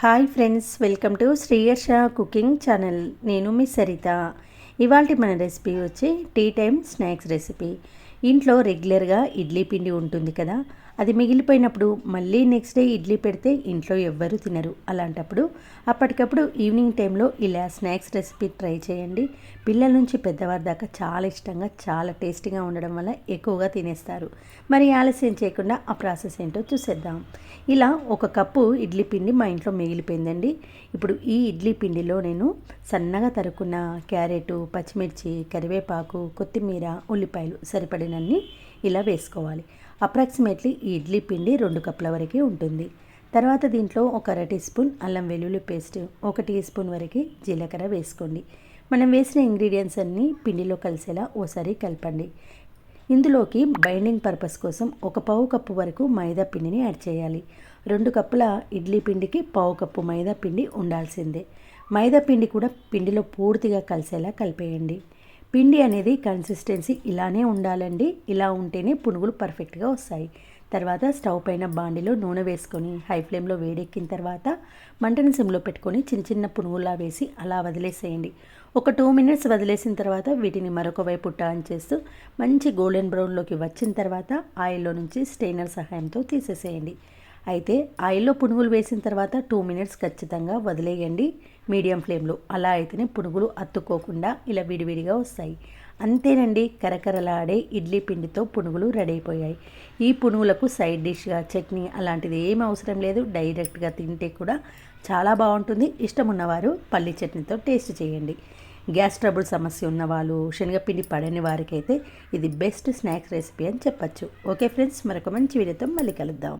Hi friends welcome to Sriyarsha cooking channel. నేను మీ సరిత. ఇవాళ మన రెసిపీ వచ్చి టీ టైం స్నాక్స్ రెసిపీ. ఇంట్లో రెగ్యులర్గా ఇడ్లీ పిండి ఉంటుంది కదా అది మిగిలిపోయినప్పుడు మళ్ళీ నెక్స్ట్ డే ఇడ్లీ పెడితే ఇంట్లో ఎవ్వరూ తినరు. అలాంటప్పుడు అప్పటికప్పుడు ఈవినింగ్ టైంలో ఇలా స్నాక్స్ రెసిపీ ట్రై చేయండి. పిల్లల నుంచి పెద్దవారి దాకా చాలా ఇష్టంగా చాలా టేస్టీగా ఉండడం వల్ల ఎక్కువగా తినేస్తారు. మరి ఆలస్యం చేయకుండా ఆ ప్రాసెస్ ఏంటో చూసేద్దాం. ఇలా ఒక కప్పు ఇడ్లీ పిండి మా ఇంట్లో మిగిలిపోయిందండి. ఇప్పుడు ఈ ఇడ్లీ పిండిలో నేను సన్నగా తరుకున్న క్యారెట్ పచ్చిమిర్చి కరివేపాకు కొత్తిమీర ఉల్లిపాయలు సరిపడినన్ని ఇలా వేసుకోవాలి. అప్రాక్సిమేట్లీ ఈ ఇడ్లీ పిండి రెండు కప్పుల వరకు ఉంటుంది. తర్వాత దీంట్లో ఒక అర టీ స్పూన్ అల్లం వెల్లుల్లి పేస్ట్ ఒక టీ స్పూన్ వరకు జీలకర్ర వేసుకోండి. మనం వేసిన ఇంగ్రీడియంట్స్ అన్నీ పిండిలో కలిసేలా ఓసారి కలపండి. ఇందులోకి బైండింగ్ పర్పస్ కోసం ఒక పావు కప్పు వరకు మైదా పిండిని యాడ్ చేయాలి. రెండు కప్పుల ఇడ్లీ పిండికి పావు కప్పు మైదా పిండి ఉండాల్సిందే. మైదా పిండి కూడా పిండిలో పూర్తిగా కలిసేలా కలిపేయండి. పిండి అనేది కన్సిస్టెన్సీ ఇలానే ఉండాలండి. ఇలా ఉంటేనే పునుగులు పర్ఫెక్ట్గా వస్తాయి. తర్వాత స్టవ్ పైన బాండిలో నూనె వేసుకొని హై ఫ్లేమ్లో వేడెక్కిన తర్వాత మంటని సిమ్లో పెట్టుకొని చిన్న చిన్న పునుగులా వేసి అలా వదిలేసేయండి. ఒక టూ మినిట్స్ వదిలేసిన తర్వాత వీటిని మరొక వైపు టర్న్ చేస్తూ మంచి గోల్డెన్ బ్రౌన్లోకి వచ్చిన తర్వాత ఆయిల్లో నుంచి స్టెయినర్ సహాయంతో తీసేసేయండి. అయితే ఆయిల్లో పునుగులు వేసిన తర్వాత టూ మినిట్స్ ఖచ్చితంగా వదిలేయండి. మీడియం ఫ్లేమ్లో అలా అయితేనే పునుగులు అత్తుకోకుండా ఇలా విడివిడిగా వస్తాయి. అంతేనండి కరకరలాడే ఇడ్లీ పిండితో పునుగులు రెడీ అయిపోయాయి. ఈ పునుగులకు సైడ్ డిష్గా చట్నీ అలాంటిది ఏమి అవసరం లేదు. డైరెక్ట్గా తింటే కూడా చాలా బాగుంటుంది. ఇష్టం ఉన్నవారు పల్లి చట్నీతో టేస్ట్ చేయండి. గ్యాస్ ట్రబుల్ సమస్య ఉన్న వాళ్ళు శనగపిండి పడని వారికైతే ఇది బెస్ట్ స్నాక్స్ రెసిపీ అని చెప్పచ్చు. ఓకే ఫ్రెండ్స్ మరొక మంచి వీడియోతో మళ్ళీ కలుద్దాం.